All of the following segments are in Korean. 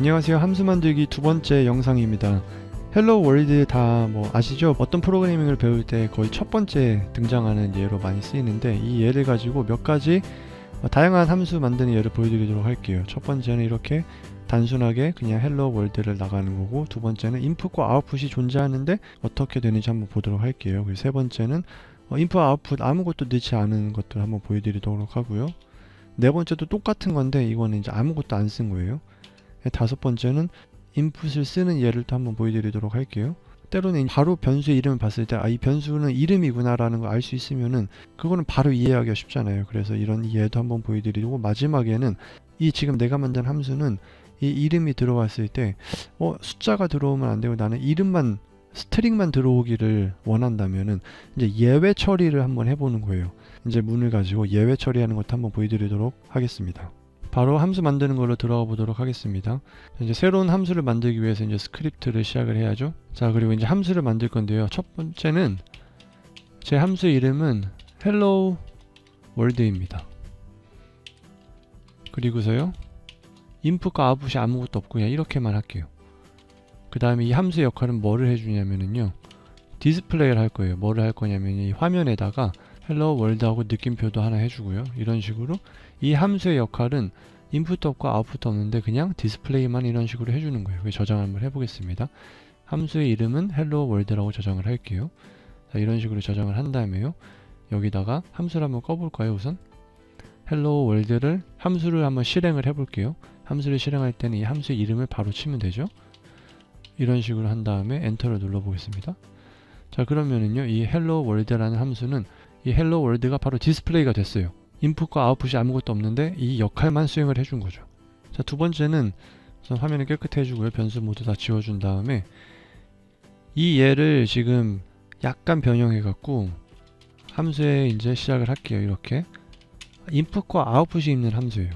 안녕하세요. 함수 만들기 두 번째 영상입니다. 헬로 월드 다 뭐 아시죠? 어떤 프로그래밍을 배울 때 거의 첫 번째 등장하는 예로 많이 쓰이는데 이 예를 가지고 몇 가지 어, 다양한 함수 만드는 예를 보여드리도록 할게요. 첫 번째는 이렇게 단순하게 그냥 헬로 월드를 나가는 거고 두 번째는 인풋과 아웃풋이 존재하는데 어떻게 되는지 한번 보도록 할게요. 그리고 세 번째는 어, 인풋 아웃풋 아무것도 넣지 않은 것들 한번 보여드리도록 하고요. 네 번째도 똑같은 건데 이거는 이제 아무것도 안 쓴 거예요. 다섯 번째는 인풋을 쓰는 예를 또 한번 보여드리도록 할게요. 때로는 바로 변수의 이름을 봤을 때 아 이 변수는 이름이구나라는 걸 알 수 있으면은 그거는 바로 이해하기가 쉽잖아요. 그래서 이런 예도 한번 보여드리고 마지막에는 이 지금 내가 만든 함수는 이 이름이 들어왔을 때 어, 숫자가 들어오면 안 되고 나는 이름만 스트링만 들어오기를 원한다면은 이제 예외 처리를 한번 해보는 거예요. 이제 문을 가지고 예외 처리하는 것도 한번 보여드리도록 하겠습니다. 바로 함수 만드는 걸로 들어가 보도록 하겠습니다. 이제 새로운 함수를 만들기 위해서 이제 스크립트를 시작을 해야죠. 자, 그리고 이제 함수를 만들 건데요. 첫 번째는 제 함수 이름은 hello world입니다. 그리고서요. 인풋과 아웃풋이 아무것도 없고 그냥 이렇게만 할게요. 그 다음에 이 함수의 역할은 뭐를 해주냐면은요. 디스플레이를 할 거예요. 뭐를 할 거냐면 이 화면에다가 헬로 월드하고 느낌표도 하나 해주고요. 이런 식으로 이 함수의 역할은 인풋도 없고 아웃풋도 없는데 그냥 디스플레이만 이런 식으로 해주는 거예요. 그래서 저장 한번 해보겠습니다. 함수의 이름은 헬로 월드라고 저장을 할게요. 자, 이런 식으로 저장을 한 다음에요. 여기다가 함수를 한번 꺼볼까요 우선? 헬로 월드를 함수를 한번 실행을 해볼게요. 함수를 실행할 때는 이 함수의 이름을 바로 치면 되죠. 이런 식으로 한 다음에 엔터를 눌러보겠습니다. 자 그러면은요 이 헬로 월드라는 함수는 이 헬로 월드가 바로 디스플레이가 됐어요. 인풋과 아웃풋이 아무것도 없는데 이 역할만 수행을 해준 거죠. 자 두 번째는 우선 화면을 깨끗해 주고요. 변수 모두 다 지워준 다음에 이 얘를 지금 약간 변형해 갖고 함수에 이제 시작을 할게요. 이렇게 인풋과 아웃풋이 있는 함수예요.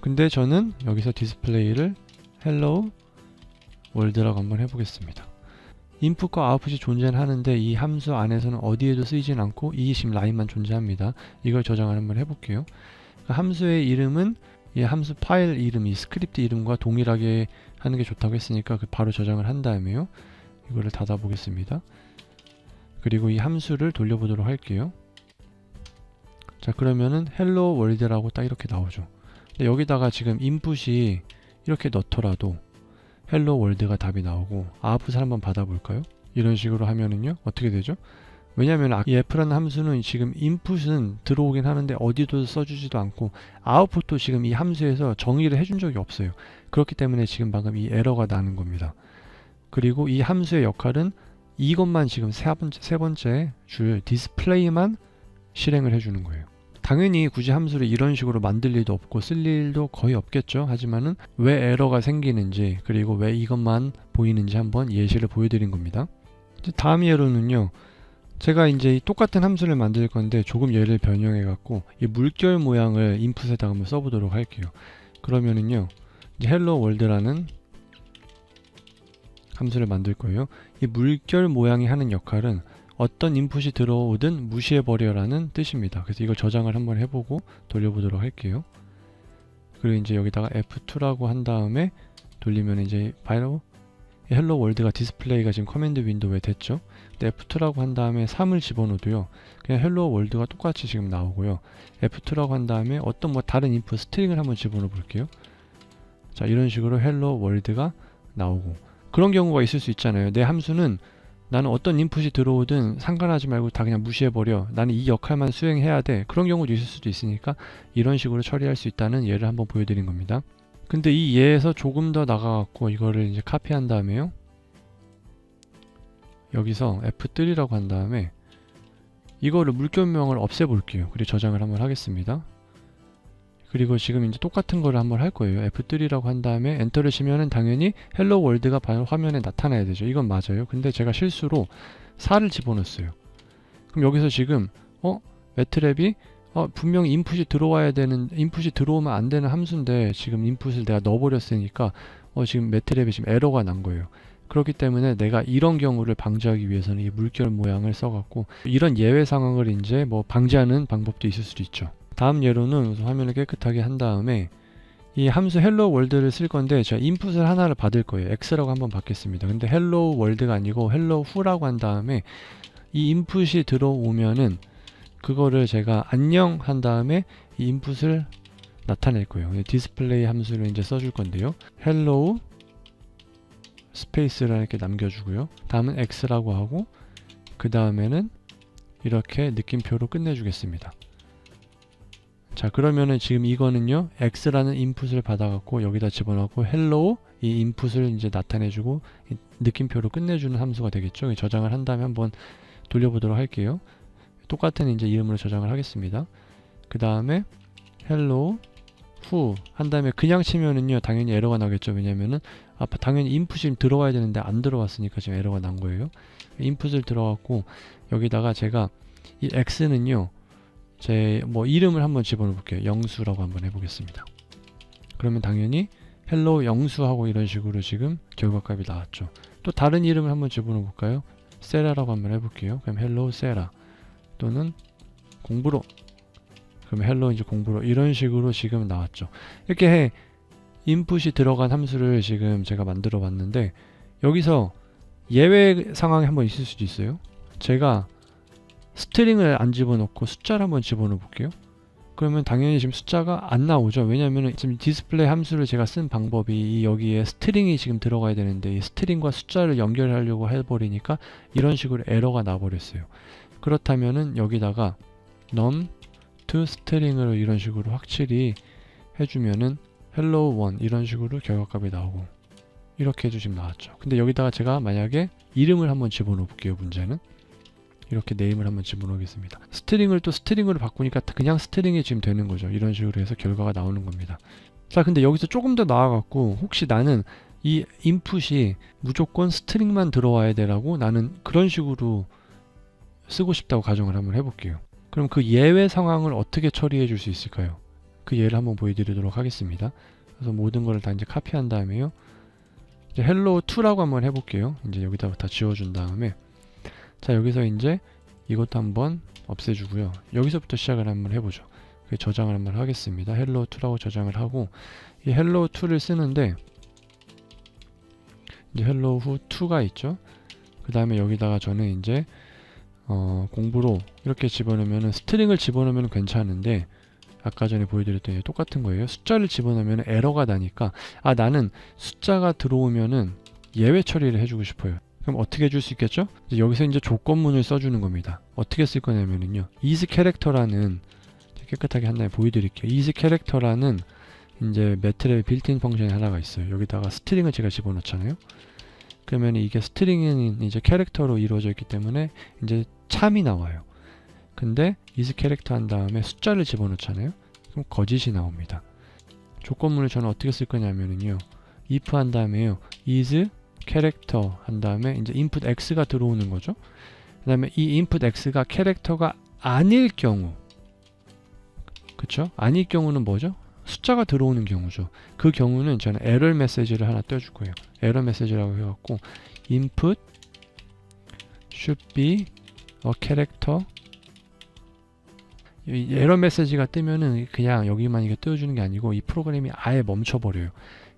근데 저는 여기서 디스플레이를 헬로 월드라고 한번 해보겠습니다. 인풋과 아웃풋이 존재는 하는데 이 함수 안에서는 어디에도 쓰이진 않고 이 지금 라인만 존재합니다. 이걸 저장을 한번 해볼게요. 그 함수의 이름은 이 함수 파일 이름, 이 스크립트 이름과 동일하게 하는 게 좋다고 했으니까 그 바로 저장을 한 다음에요. 이거를 닫아 보겠습니다. 그리고 이 함수를 돌려보도록 할게요. 자 그러면은 헬로 월드라고 딱 이렇게 나오죠. 근데 여기다가 지금 인풋이 이렇게 넣더라도 헬로 월드가 답이 나오고 아웃풋을 한번 받아볼까요? 이런 식으로 하면은요 어떻게 되죠? 왜냐하면 이 f라는 함수는 지금 인풋은 들어오긴 하는데 어디도 써주지도 않고 아웃풋도 지금 이 함수에서 정의를 해준 적이 없어요. 그렇기 때문에 지금 방금 이 에러가 나는 겁니다. 그리고 이 함수의 역할은 이것만 지금 세 번째, 세 번째 줄 디스플레이만 실행을 해주는 거예요. 당연히 굳이 함수를 이런 식으로 만들 일도 없고 쓸 일도 거의 없겠죠. 하지만은 왜 에러가 생기는지 그리고 왜 이것만 보이는지 한번 예시를 보여드린 겁니다. 다음 예로는요. 제가 이제 똑같은 함수를 만들 건데 조금 얘를 변형해 갖고 이 물결 모양을 인풋에다가 한번 써보도록 할게요. 그러면은요. 이제 헬로 월드라는 함수를 만들 거예요. 이 물결 모양이 하는 역할은 어떤 인풋이 들어오든 무시해버려라는 뜻입니다. 그래서 이걸 저장을 한번 해보고 돌려보도록 할게요. 그리고 이제 여기다가 F2라고 한 다음에 돌리면 이제 바로 헬로 월드가 디스플레이가 지금 커맨드 윈도우에 됐죠. 근데 F2라고 한 다음에 3을 집어넣어도요. 그냥 헬로 월드가 똑같이 지금 나오고요. F2라고 한 다음에 어떤 뭐 다른 인풋 스트링을 한번 집어넣어 볼게요. 자 이런 식으로 헬로 월드가 나오고 그런 경우가 있을 수 있잖아요. 내 함수는 나는 어떤 인풋이 들어오든 상관하지 말고 다 그냥 무시해버려. 나는 이 역할만 수행해야 돼. 그런 경우도 있을 수도 있으니까 이런 식으로 처리할 수 있다는 예를 한번 보여드린 겁니다. 근데 이 예에서 조금 더 나가갖고 이거를 이제 카피한 다음에요. 여기서 F3라고 한 다음에 이거를 물결명을 없애볼게요. 그리고 저장을 한번 하겠습니다. 그리고 지금 이제 똑같은 거를 한번 할 거예요. F3라고 한 다음에 엔터를 치면은 당연히 헬로 월드가 화면에 나타나야 되죠. 이건 맞아요. 근데 제가 실수로 4를 집어넣었어요. 그럼 여기서 지금 어? 매트랩이 어, 분명히 인풋이 들어와야 되는 인풋이 들어오면 안 되는 함수인데 지금 인풋을 내가 넣어버렸으니까 어, 지금 매트랩이 지금 에러가 난 거예요. 그렇기 때문에 내가 이런 경우를 방지하기 위해서는 이 물결 모양을 써갖고 이런 예외 상황을 이제 뭐 방지하는 방법도 있을 수도 있죠. 다음 예로는 우선 화면을 깨끗하게 한 다음에 이 함수 hello world를 쓸 건데 제가 인풋을 하나를 받을 거예요. x라고 한번 받겠습니다. 근데 hello world가 아니고 hello who라고 한 다음에 이 인풋이 들어오면은 그거를 제가 안녕 한 다음에 이 인풋을 나타낼 거예요. 디스플레이 함수를 이제 써줄 건데요. hello 스페이스를 이렇게 남겨주고요. 다음은 x라고 하고 그 다음에는 이렇게 느낌표로 끝내주겠습니다. 자 그러면은 지금 이거는요 x라는 인풋을 받아갖고 여기다 집어넣고 hello 이 인풋을 이제 나타내주고 느낌표로 끝내주는 함수가 되겠죠. 저장을 한 다음에 한번 돌려보도록 할게요. 똑같은 이제 이름으로 저장을 하겠습니다. 그 다음에 hello who 한 다음에 그냥 치면은요 당연히 에러가 나겠죠. 왜냐면은 아 당연히 인풋이 들어와야 되는데 안 들어왔으니까 지금 에러가 난 거예요. 인풋을 들어갔고 여기다가 제가 이 x는요 제 뭐 이름을 한번 집어넣어 볼게요. 영수라고 한번 해보겠습니다. 그러면 당연히 hello 영수하고 이런 식으로 지금 결과값이 나왔죠. 또 다른 이름을 한번 집어넣어 볼까요? 세라라고 한번 해볼게요. 그럼 hello 세라 또는 공부로 그럼 hello 이제 공부로 이런 식으로 지금 나왔죠. 이렇게 해 인풋이 들어간 함수를 지금 제가 만들어 봤는데 여기서 예외 상황이 한번 있을 수도 있어요. 제가 스트링을 안 집어넣고 숫자를 한번 집어넣어 볼게요. 그러면 당연히 지금 숫자가 안 나오죠. 왜냐하면 지금 디스플레이 함수를 제가 쓴 방법이 여기에 스트링이 지금 들어가야 되는데 이 스트링과 숫자를 연결하려고 해버리니까 이런 식으로 에러가 나버렸어요. 그렇다면은 여기다가 num to string을 이런 식으로 확실히 해주면은 hello one 이런 식으로 결과값이 나오고 이렇게 지금 나왔죠. 근데 여기다가 제가 만약에 이름을 한번 집어넣어 볼게요. 문제는 이렇게 네임을 한번 집어넣겠습니다. 스트링을 또 스트링으로 바꾸니까 그냥 스트링이 지금 되는 거죠. 이런 식으로 해서 결과가 나오는 겁니다. 자, 근데 여기서 조금 더 나아갖고 혹시 나는 이 인풋이 무조건 스트링만 들어와야 되라고 나는 그런 식으로 쓰고 싶다고 가정을 한번 해볼게요. 그럼 그 예외 상황을 어떻게 처리해 줄 수 있을까요? 그 예를 한번 보여드리도록 하겠습니다. 그래서 모든 거를 다 이제 카피한 다음에요. 이제 hello 2라고 한번 해볼게요. 이제 여기다가 다 지워준 다음에 자 여기서 이제 이것도 한번 없애주고요. 여기서부터 시작을 한번 해보죠. 저장을 한번 하겠습니다. hello 2라고 저장을 하고 이 hello 2를 쓰는데 이제 hello 후 2가 있죠. 그 다음에 여기다가 저는 이제 어, 공부로 이렇게 집어넣으면 스트링을 집어넣으면 괜찮은데 아까 전에 보여드렸던 게 똑같은 거예요. 숫자를 집어넣으면 에러가 나니까 아 나는 숫자가 들어오면은 예외 처리를 해주고 싶어요. 그럼 어떻게 해줄 수 있겠죠? 이제 여기서 이제 조건문을 써주는 겁니다. 어떻게 쓸 거냐면은요. is character라는 깨끗하게 한 다음에 보여드릴게요. is character라는 이제 매트랩 빌트인 펑션이 하나가 있어요. 여기다가 스트링을 제가 집어넣잖아요. 그러면 이게 스트링은 이제 캐릭터로 이루어져 있기 때문에 이제 참이 나와요. 근데 is 캐릭터 한 다음에 숫자를 집어넣잖아요. 그럼 거짓이 나옵니다. 조건문을 저는 어떻게 쓸 거냐면요. if 한 다음에요. is 캐릭터 한 다음에 이제 input x가 들어오는 거죠. 그 다음에 이 input x가 캐릭터가 아닐 경우 그쵸? 아닐 경우는 뭐죠? 숫자가 들어오는 경우죠. 그 경우는 저는 에러 메시지를 하나 떼줄 거예요. 에러 메시지라고 해갖고 input should be a character 이 에러 메시지가 뜨면은 그냥 여기만 이게 띄워주는 게 아니고 이 프로그램이 아예 멈춰버려요.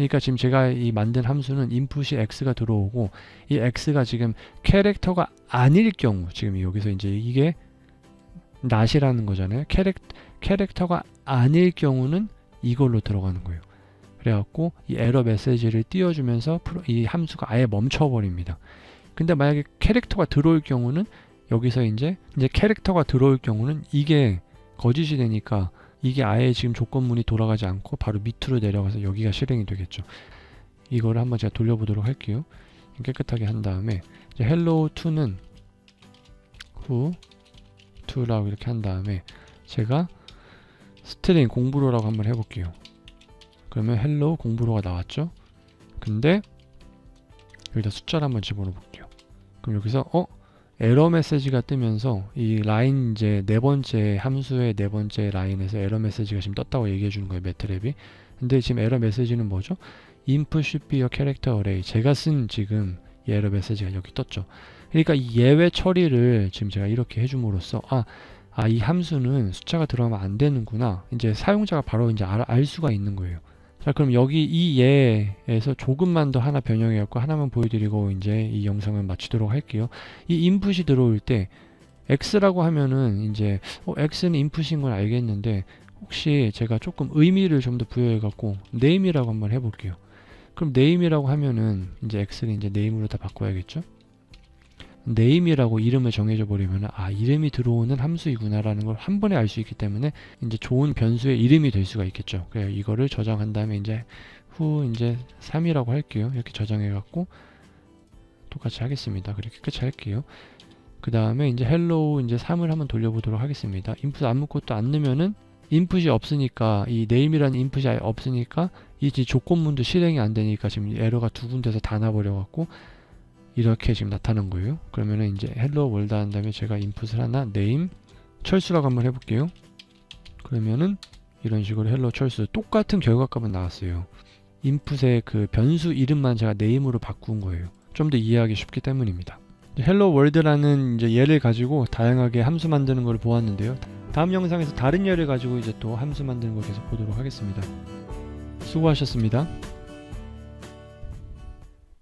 그러니까 지금 제가 이 만든 함수는 input이 x가 들어오고 이 x가 지금 캐릭터가 아닐 경우 지금 여기서 이제 이게 not이라는 거잖아요. 캐릭, 캐릭터가 아닐 경우는 이걸로 들어가는 거예요. 그래갖고 이 에러 메시지를 띄워주면서 이 함수가 아예 멈춰버립니다. 근데 만약에 캐릭터가 들어올 경우는 여기서 이제 이제 캐릭터가 들어올 경우는 이게 거짓이 되니까 이게 아예 지금 조건문이 돌아가지 않고 바로 밑으로 내려가서 여기가 실행이 되겠죠. 이거를 한번 제가 돌려보도록 할게요. 깨끗하게 한 다음에 이제 hello to는 who to라고 이렇게 한 다음에 제가 스트링 공부로라고 한번 해볼게요. 그러면 hello 공부로가 나왔죠? 근데 여기다 숫자를 한번 집어넣어 볼게요. 그럼 여기서 어 에러 메시지가 뜨면서 이 라인 이제 네 번째 함수의 네 번째 라인에서 에러 메시지가 지금 떴다고 얘기해 주는 거예요 매트랩이. 근데 지금 에러 메시지는 뭐죠? input should be a character array. 제가 쓴 지금 이 에러 메시지가 여기 떴죠. 그러니까 이 예외 처리를 지금 제가 이렇게 해줌으로써 아, 아 이 함수는 숫자가 들어가면 안 되는구나. 이제 사용자가 바로 이제 알, 알 수가 있는 거예요 자 그럼 여기 이 예에서 조금만 더 하나 변형해 갖고 하나만 보여드리고 이제 이 영상을 마치도록 할게요. 이 인풋이 들어올 때 x라고 하면은 이제 어, x는 인풋인 걸 알겠는데 혹시 제가 조금 의미를 좀 더 부여해 갖고 name이라고 한번 해볼게요. 그럼 name이라고 하면은 이제 x를 이제 name으로 다 바꿔야겠죠? Name이라고 이름을 정해줘 버리면 아 이름이 들어오는 함수이구나라는 걸 한 번에 알 수 있기 때문에 이제 좋은 변수의 이름이 될 수가 있겠죠. 그래서 이거를 저장한 다음에 이제 후 이제 3이라고 할게요. 이렇게 저장해 갖고 똑같이 하겠습니다. 그렇게 끝이 할게요. 그 다음에 이제 hello 이제 3을 한번 돌려보도록 하겠습니다. 인풋 아무것도 안 넣으면은 인풋이 없으니까 이 name이라는 인풋이 아예 없으니까 이 지- 조건문도 실행이 안 되니까 지금 에러가 두 군데서 다 나버려 갖고 이렇게 지금 나타난 거예요. 그러면은 이제 hello world 한 다음에 제가 인풋을 하나 name 철수라고 한번 해볼게요. 그러면은 이런 식으로 hello 철수 똑같은 결과값은 나왔어요. 인풋의 그 변수 이름만 제가 name으로 바꾼 거예요. 좀 더 이해하기 쉽기 때문입니다. hello world라는 이제 예를 가지고 다양하게 함수 만드는 걸 보았는데요. 다음 영상에서 다른 예를 가지고 이제 또 함수 만드는 걸 계속 보도록 하겠습니다. 수고하셨습니다.